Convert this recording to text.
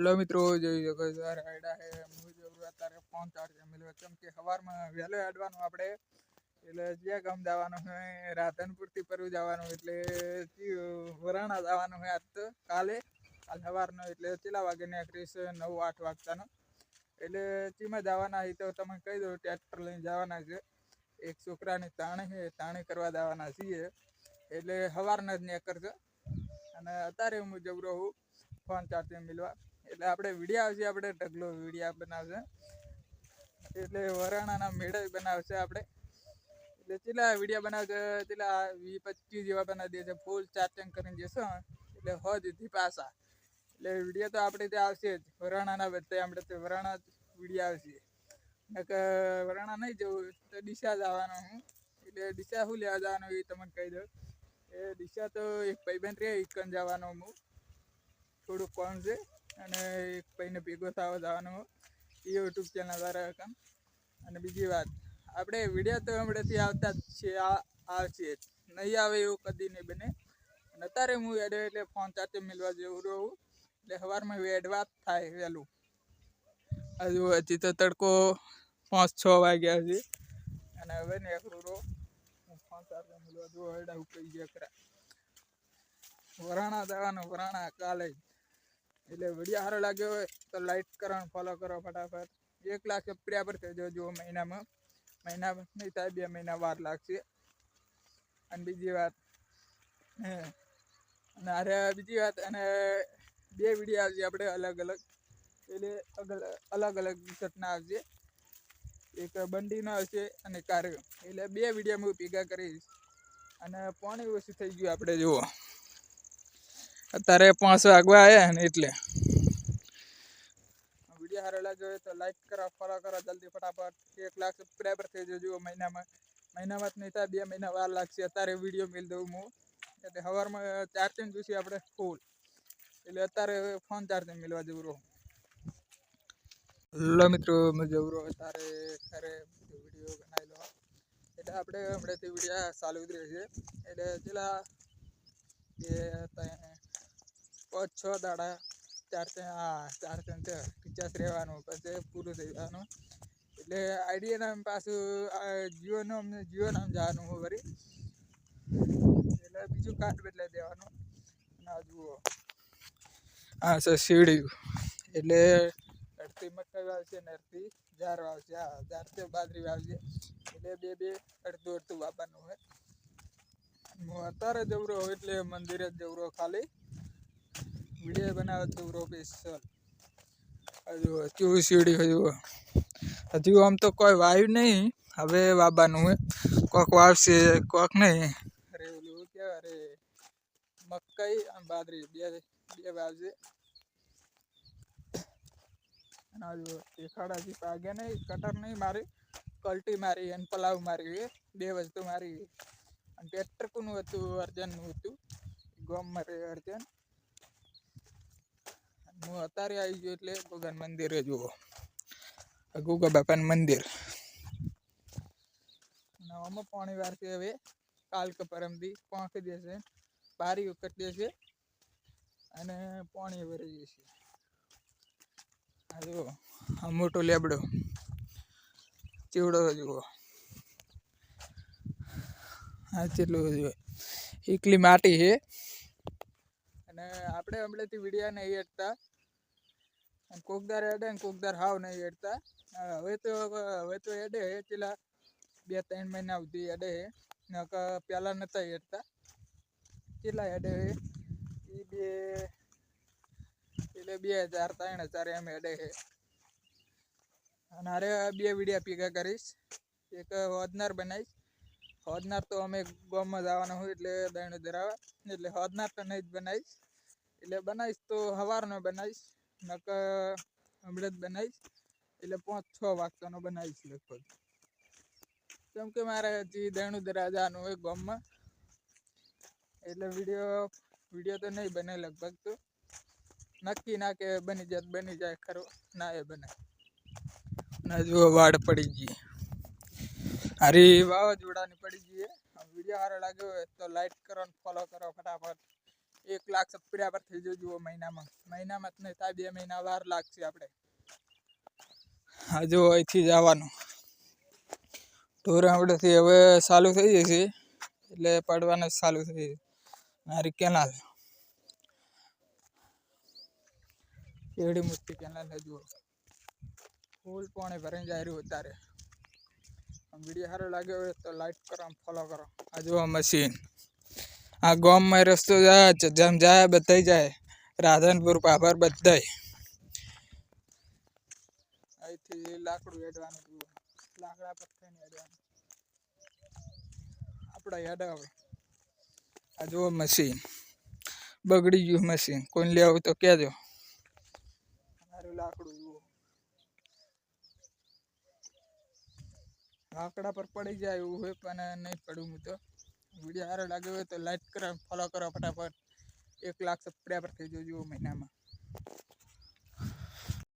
Hello મિત્રો, જોઈ શકો છો રાયડા હે જરૂર અત્યારે ફોન ચાર્જ મેળવ્યો કેમ કે સવારમાં વહેલો હેડવાનું આપણે, એટલે જ્યાં ગામ જવાનું હોય, રાધનપુરથી પરુ જવાનું એટલે વરાણા જવાનું હોય આજ તો કાલે. કાલ સવારનો, એટલે કેટલા વાગે નીકળીશ? નવ, આઠ વાગતાનો. એટલે ચીમાં જવાના હોય તો તમે કહી દો, ટ્રેક્ટર લઈને જવાના છે. એક છોકરાની તાણી છે, તાણી કરવા જવાના છીએ. એટલે સવારના જ નીકળશે અને અત્યારે હું જબરો હું ફોન ચાર્જિંગ મિલવા. એટલે આપણે વીડિયો આવશે, આપણે ઢગલો વિડીયા બનાવશે. એટલે વરાણાના મેળા બનાવશે આપણે. એટલે ચેલા વિડીયા બનાવશે ચેલા વીસ પચીસ જેવા બનાવી દેશે ફૂલ ચાર્જિંગ કરીને જશો એટલે હો દીધી પાછા. એટલે વીડિયો તો આપણે ત્યાં આવશે જ. વરાણાના બધે આપણે તે વરાણા વીડિયો આવશે. નકર વરાણા નહીં જવું, તો ડીસા જવાનો હું. એટલે ડીસા શું લેવા જવાનું એ તમને કહી દઉં. એ દિશા તો એક ભાઈબંધ રહે એકન જવાનો હું. થોડુંક કોણ છે? અને એક ભાઈને ભેગો થવા જવાનો યુટ્યુબ ચેનલ દ્વારા કામ. અને બીજી વાત, આપણે વીડિયો તો હમણાંથી આવતા જ છે, આ આવશે જ. નહીં આવે એવું કદી નહીં બને. અને અત્યારે હું એડે એટલે ફોન ચાર્જે મિલવા જેવું રહું. એટલે સવારમાં વાત થાય વહેલું. હજુ હજી તો તડકો પાંચ છ વાગ્યા છે. અને હવે ને હું ફોન ચાર્જે મિલવા જોડા એડા ઉપડી ગયા વરાણા જવાનું, વરાણા કાલે એટલે વીડિયો સારો લાગ્યો હોય તો લાઈક કરો ફોલો કરો ફટાફટ. એક લાખ સબસ્ક્રાઈબર થઈ જુઓ મહિનામાં. મહિના નહીં થાય, બે મહિના વાર લાગશે. અને બીજી વાત અને અરે બીજી વાત, અને બે વીડિયો આવશે આપણે અલગ અલગ. એટલે અલગ અલગ ઘટના આવશે. એક બંડીનો હશે અને કાર્યો. એટલે બે વીડિયો હું ભેગા કરીશ. અને પાણી ઓછું થઈ ગયું આપણે જુઓ. અત્યારે પાંચ વાગવા આવ્યા ને એટલે. વીડિયો સારો લાગ્યો હોય તો લાઈક કરો ફોલો કરો, જલ્દી ફટાફટ. એક લાખ સબસ્ક્રાઈબર થઈ જજો મહિનામાં. મહિનામાં જ નહીં થાય, બે મહિના વાર લાગશે. અત્યારે વીડિયો મેળ દઉં હું. એટલે સવારમાં ચાર્જિંગ જોઈશે આપણે ફૂલ એટલે અત્યારે ફોન ચાર્જિંગ મેળવા જવું રહું. લો મિત્રો મેં જવું રહો. અત્યારે ઘરે વીડિયો બનાવી લો એટલે આપણે હમણાંથી વીડિયો ચાલુ જ રહેશે. એટલે પેલા એ ત્યાં પાંચ, છ દાડા, ચાર હા, ચાર ત્રણ છે રિચાર્જ રહેવાનું, પછી પૂરું થઈ જવાનું. એટલે આઈડિયા નામ પાછું જીઓ નામ જીઓ નામ જવાનું હું વળી એટલે બીજું કાર્ડ બદલાઈ દેવાનું. ના જુઓ. હા સર શીડ્યું એટલે અડધી મકાઈ વાવશે ને અડધી જાર વાવશે હા, જાર છે, બાજરી વાવશે એટલે બે બે, અડધું અડધું વાવવાનું હોય. હું અત્યારે જવરો એટલે મંદિરે જ જવરો ખાલી. વીડિયો બનાવે જવરો સ્પેશિયલ હજુ કેવું સીડી હજુ હજુ આમ તો કોઈ વાવ્યું નહીં હવે વાવવાનું હોય કોક વાવશે કોક નહીં અરે ઓલું કહેવાય અરે મકાઈ અને બાજરી બે બે વાવશે અને હજુ દેખાડાથી પાગ્યા નહીં કટર નહીં મારી કલ્ટી મારી અને પલાવ મારી બે વસ્તુ મારી અને ટ્રેક્ટર કોનું હતું અર્જનનું હતું ગોમ મારે અર્જન હું અત્યારે આવી ગયો એટલે ભગવાન મંદિરે જુઓ. ગુગા બાપાનું મંદિર. નવામાં પાણી વારશે હવે. કાલ પરમથી પાંખી દેશે, બારી વખત દેશે અને પાણી ભરી જશે આ જુઓ, આ મોટો લેબડો. ચીવડો જુઓ. આ જેટલું જુઓ. એકલી માટી છે. અને આપણે હમણાંથી વિડીયા નહીં હેડતા અને કોકદાર હેડે ને કોકદાર હાવ નહીં હેડતા હવે તો હવે તો હેડે હે, પેલા બે ત્રણ મહિના સુધી હેડે હે. નકર પહેલાં નતા હેડતા કેટલા હેડે હે? એ બે, એટલે બે હજાર ત્રણ હજાર એમ હેડે હે. અને અરે બે વિડીયા ભેગા કરીશ. એક હોદનાર બનાવીશ. હોદનાર તો અમે ગામમાં જવાના હોય એટલે દૈણ ધરાવે. એટલે હોદનાર તો નહીં જ બનાવીશ. એટલે બનાવીશ તો સવારનો બનાવીશ, નકર હમણાં જ બનાવીશ. એટલે પાંચ છ વાગતાનો બનાવીશ લગભગ. કેમ કે મારે હજી દૈણું દરાજાનું હોય ગામમાં. એટલે વીડિયો વીડિયો તો નહીં બને લગભગ તો. નક્કી ના કે બની જાય બની જાય ખરો, ના એ બને. ના જુઓ વાડ પડી ગઈ. હારી વાવાઝોડાની પડી ગઈ વીડિયો સારો લાગ્યો હોય તો લાઈક કરો ને ફોલો કરો ફટાફટ. એક લાખ સબસ્ક્રાઈબર થઈ જજો મહિનામાં. મહિનામાં જ નહીં, થાય બે મહિના વાર લાગશે આપણે. હજુ અહીંથી જવાનું. ટૂર આપણાથી હવે ચાલુ થઈ જશે, એટલે પડવાના ચાલુ થઈ જશે. મારી કેનાલ એવડી મોટી કેનાલ હજુ ફૂલ પાણી ભરાઈને જાય રહ્યું અત્યારે. વીડિયો સારો લાગ્યો હોય તો લાઈક કરો ફોલો કરો. આ મશીન આ ગામમાં રસ્તો જાય જેમ જાય બધાય જાય. રાધનપુર પાપર બધાય. અહીંથી લાકડું હેડવાનું લાકડા પથ્થર હેડવાનું. આ જુઓ મશીન. બગડી ગયું મશીન. કોઈને લેવું તો કહેજો. મારું લાકડું જુઓ. લાકડા પર પડી જાય એવું હોય પણ નહીં પડું હું તો. વીડિયો સારો લાગ્યો હોય તો લાઈક કરો ફોલો કરો ફટાફટ. એક લાખ સબસ્ક્રાઈબર થઈ જજો મહિનામાં.